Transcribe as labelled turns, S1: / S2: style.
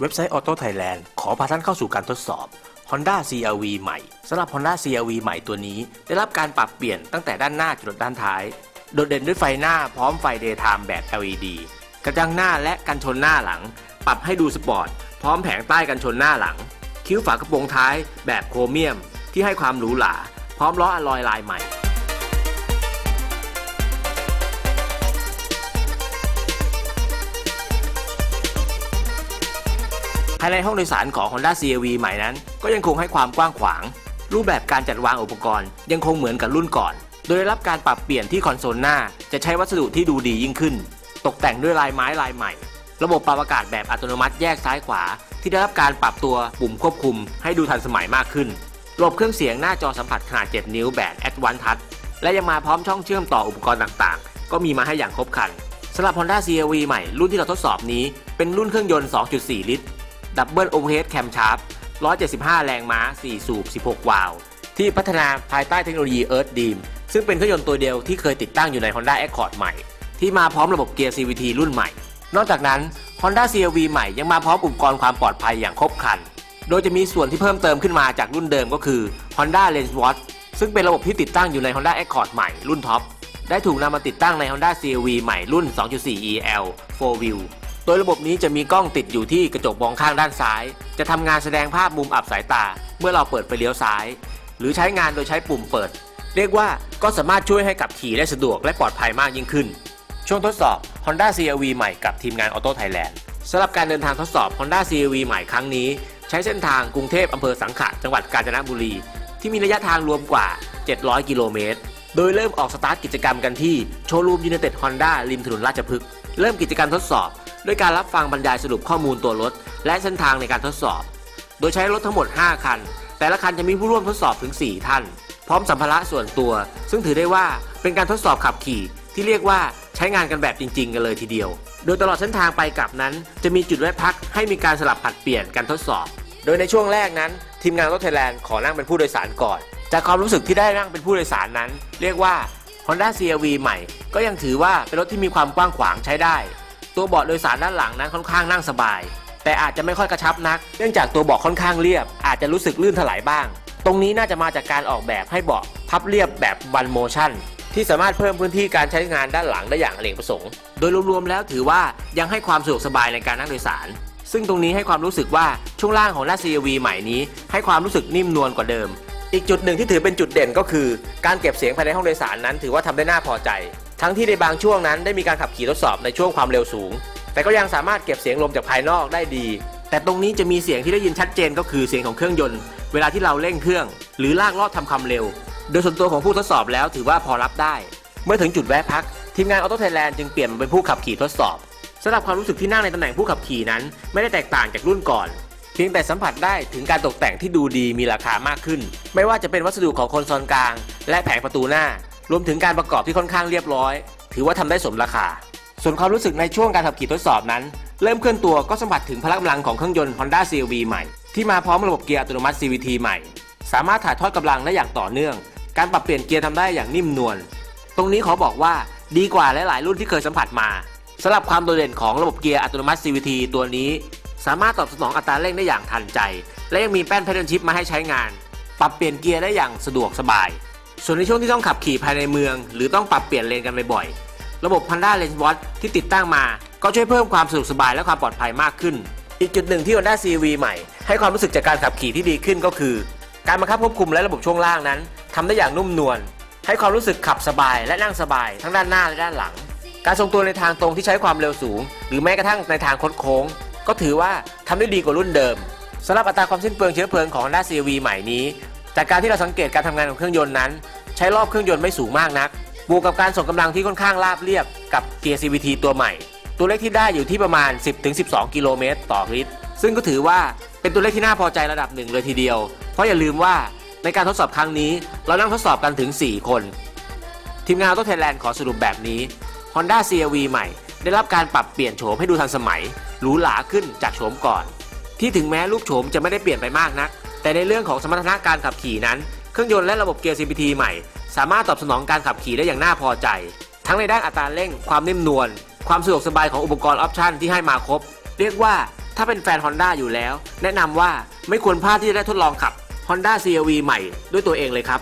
S1: เว็บไซต์ Auto Thailand ขอพาท่านเข้าสู่การทดสอบ Honda CRV ใหม่สำหรับ Honda CRV ใหม่ตัวนี้ ได้รับการปรับเปลี่ยนตั้งแต่ด้านหน้าจนด้านท้าย โดดเด่นด้วยไฟหน้าพร้อมไฟ Daytime แบบ LED กระจังหน้าและกันชนหน้าหลัง ปรับให้ดูสปอร์ต พร้อมแผงใต้กันชนหน้าหลัง คิ้วฝากระโปรงท้ายแบบโครเมียม ที่ให้ความหรูหราพร้อมล้ออะลอยลายใหม่ ภายในห้องโดยสารของ Honda CRV ใหม่นั้น ก็ยังคงให้ความกว้างขวาง รูปแบบการจัดวางอุปกรณ์ ยังคงเหมือนกับรุ่นก่อน โดยได้รับการปรับเปลี่ยนที่คอนโซลหน้า จะใช้วัสดุที่ดูดียิ่งขึ้น ตกแต่งด้วยลายไม้ลายใหม่ ระบบปรับอากาศแบบอัตโนมัติแยกซ้ายขวา ที่ได้รับการปรับตัวปุ่มควบคุม ให้ดูทันสมัยมากขึ้นระบบเครื่องเสียงหน้าจอสัมผัสขนาด 7 นิ้วแบบ Advanced Touch และยังมาพร้อมช่องเชื่อมต่ออุปกรณ์ต่างๆ ก็มีมาให้อย่างครบครันสำหรับ Honda CRV ใหม่รุ่นที่เราทดสอบนี้ เป็นรุ่นเครื่องยนต์ 2.4 ลิตร ดับเบิลโอเวอร์เฮดแคมชาร์ป175 แรงม้า 4 สูบ 16 วาล์วที่พัฒนาภายใต้เทคโนโลยี Earth Beam ซึ่งเป็นเครื่องยนต์ตัวเดียวที่เคยติดตั้งอยู่ใน Honda Accord ใหม่ ที่มาพร้อมระบบเกียร์ CVT รุ่นใหม่ นอกจากนั้น Honda CRV ใหม่ยังมาพร้อมอุปกรณ์ความปลอดภัยอย่างครบครัน โดยจะมีส่วนที่เพิ่มเติมขึ้นมาจากรุ่นเดิมก็คือ Honda Lens Watch ซึ่งเป็นระบบที่ติดตั้งอยู่ใน Honda Accord ใหม่รุ่นท็อปได้ถูกนำมาติดตั้งใน Honda CRV ใหม่รุ่น 2.4 EL 4 View โดยระบบนี้จะมีกล้องติดอยู่ที่กระจกมองข้างด้านซ้าย จะทำงานแสดงภาพมุมอับสายตา เมื่อเราเปิดไฟเลี้ยวซ้าย หรือใช้งานโดยใช้ปุ่มเปิด เรียกว่าก็สามารถช่วยให้ขับขี่ได้สะดวกและปลอดภัยมากยิ่งขึ้น ช่วงทดสอบ Honda CRV ใหม่กับทีมงาน Auto Thailand สำหรับการเดินทางทดสอบ Honda CRV ใหม่ครั้งนี้ ใช้เส้นทางกรุงเทพอำเภอสังขะจังหวัดกาญจนบุรี ที่มีระยะทางรวมกว่า 700 กิโลเมตร โดยเริ่มออกสตาร์ทกิจกรรมกันที่โชว์รูมยู n นเต็ดฮอนด้าริมถนนราชพฤกษ์เริ่มกิจกรรมทดสอบ ด้วยการรับฟังบรรยายสรุปข้อมูลตัวรถ และเส้นทางในการทดสอบ โดยใช้รถทั้งหมด 5 คัน แต่ละคันจะมีผู้ร่วมทดสอบถึง 4 ท่าน พร้อมสัมภาระส่วนตัว ซึ่งถือได้ว่าเป็นการทดสอบขับขี่ที่เรียกว่าใช้งานกันแบบจริง ๆ กันเลยทีเดียว โดยตลอดเส้นทางไปกลับนั้น จะมีจุดแวะพักให้มีการสลับผลัดเปลี่ยนการทดสอบ โดยในช่วงแรกนั้น ทีมงานรถไทยแลนด์ขอนั่งเป็นผู้โดยสารก่อน จากความรู้สึกที่ได้นั่งเป็นผู้โดยสารนั้น เรียกว่า Honda CRV ใหม่ ก็ยังถือว่าเป็นรถที่มีความกว้างขวางใช้ได้ ตัวเบาะโดยสารด้านหลังนั้นค่อนข้างนั่งสบาย แต่อาจจะไม่ค่อยกระชับนัก เนื่องจากตัวเบาะค่อนข้างเรียบ อาจจะรู้สึกลื่นถลายบ้าง ตรงนี้น่าจะมาจากการออกแบบให้เบาะพับเรียบแบบ one motion ที่สามารถเพิ่มพื้นที่การใช้งานด้านหลังได้อย่างอเนกประสงค์ โดยรวมๆแล้วถือว่ายังให้ความสะดวกสบายในการนั่งโดยสาร ซึ่งตรงนี้ให้ความรู้สึกว่าช่วงล่างของหน้า CRV ใหม่นี้ ให้ความรู้สึกนิ่มนวลกว่าเดิม อีกจุดหนึ่งที่ถือเป็นจุดเด่นก็คือ การเก็บเสียงภายในห้องโดยสารนั้น ถือว่าทำได้น่าพอใจ ทั้งที่ในบางช่วงนั้นได้มีการขับขี่ทดสอบในช่วงความเร็วสูง แต่ก็ยังสามารถเก็บเสียงลมจากภายนอกได้ดี แต่ตรงนี้จะมีเสียงที่ได้ยินชัดเจนก็คือเสียงของเครื่องยนต์ เวลาที่เราเร่งเครื่อง หรือลากลอดทำความเร็ว โดยส่วนตัวของผู้ทดสอบแล้วถือว่าพอรับได้ เมื่อถึงจุดแวะพัก ทีมงานออโต้ไทยแลนด์จึงเปลี่ยนมาเป็นผู้ขับขี่ทดสอบสำหรับความรู้สึกที่นั่งในตำแหน่งผู้ขับขี่นั้น ไม่ได้แตกต่างจากรุ่นก่อน เพียงแต่สัมผัสได้ถึงการตกแต่งที่ดูดีมีราคามากขึ้น ไม่ว่าจะเป็นวัสดุของคอนโซลกลาง และแผงประตูหน้า รวมถึงการประกอบที่ค่อนข้างเรียบร้อย ถือว่าทำได้สมราคา ส่วนความรู้สึกในช่วงการขับขี่ทดสอบนั้น เริ่มเคลื่อนตัวก็สัมผัสถึงพละกำลังของเครื่องยนต์ Honda CRV ใหม่ ที่มาพร้อมระบบเกียร์อัตโนมัติ CVT ใหม่ สามารถถ่ายทอดกำลังได้อย่างต่อเนื่อง การปรับเปลี่ยนเกียร์ทำได้อย่างนิ่มนวล ตรงนี้ขอบอกว่าดีกว่าหลาย ๆ รุ่นที่เคยสัมผัสมาสำหรับความโดดเด่นของระบบเกียร์อัตโนมัติ CVT ตัวนี้ สามารถตอบสนองอัตราเร่งได้อย่างทันใจ และยังมีแป้นเพดานชิปมาให้ใช้งาน ปรับเปลี่ยนเกียร์ได้อย่างสะดวกสบาย ส่วนในช่วงที่ต้องขับขี่ภายในเมือง หรือต้องปรับเปลี่ยนเลนกันบ่อยๆ ระบบ Honda Lens Watch ที่ติดตั้งมา ก็ช่วยเพิ่มความสะดวกสบายและความปลอดภัยมากขึ้น อีกจุดหนึ่งที่ Honda CRV ใหม่ ให้ความรู้สึกจากการขับขี่ที่ดีขึ้นก็คือ การบังคับควบคุมและระบบช่วงล่างนั้นทำได้อย่างนุ่มนวล ให้ความรู้สึกขับสบายและนั่งสบาย ทั้งด้านหน้าและด้านหลัง การทรงตัวในทางตรงที่ใช้ความเร็วสูง หรือแม้กระทั่งในทางคดโค้ง ก็ถือว่าทำได้ดีกว่ารุ่นเดิมสำหรับอัตราความสิ้นเปลืองเชื้อเพลิงของ Honda CRV ใหม่นี้ จากการที่เราสังเกตการทำงานของเครื่องยนต์นั้น ใช้รอบเครื่องยนต์ไม่สูงมากนัก บวกกับการส่งกำลังที่ค่อนข้างราบเรียบกับเกียร์ CVT ตัวใหม่ ตัวเลขที่ได้อยู่ที่ประมาณ 10-12 กิโลเมตรต่อลิตร ซึ่งก็ถือว่าเป็นตัวเลขที่น่าพอใจระดับหนึ่งเลยทีเดียว เพราะอย่าลืมว่าในการทดสอบครั้งนี้เรานั่งทดสอบกันถึง 4 คน ทีมงานโต้ไทยแลนด์ขอสรุปแบบนี้ Honda CRV ใหม่ ได้รับการปรับเปลี่ยนโฉมให้ดูทันสมัยหรูหราขึ้นจากโฉมก่อน ที่ถึงแม้รูปโฉมจะไม่ได้เปลี่ยนไปมากนัก แต่ในเรื่องของสมรรถนะการขับขี่นั้น เครื่องยนต์และระบบเกียร์ CVT ใหม่ สามารถตอบสนองการขับขี่ได้อย่างน่าพอใจ ทั้งในด้านอัตราเร่ง ความนิ่มนวล ความสะดวกสบายของอุปกรณ์ออปชันที่ให้มาครบ เรียกว่าถ้าเป็นแฟน Honda อยู่แล้ว แนะนำว่าไม่ควรพลาดที่จะได้ทดลองขับ Honda CRV ใหม่ด้วยตัวเองเลยครับ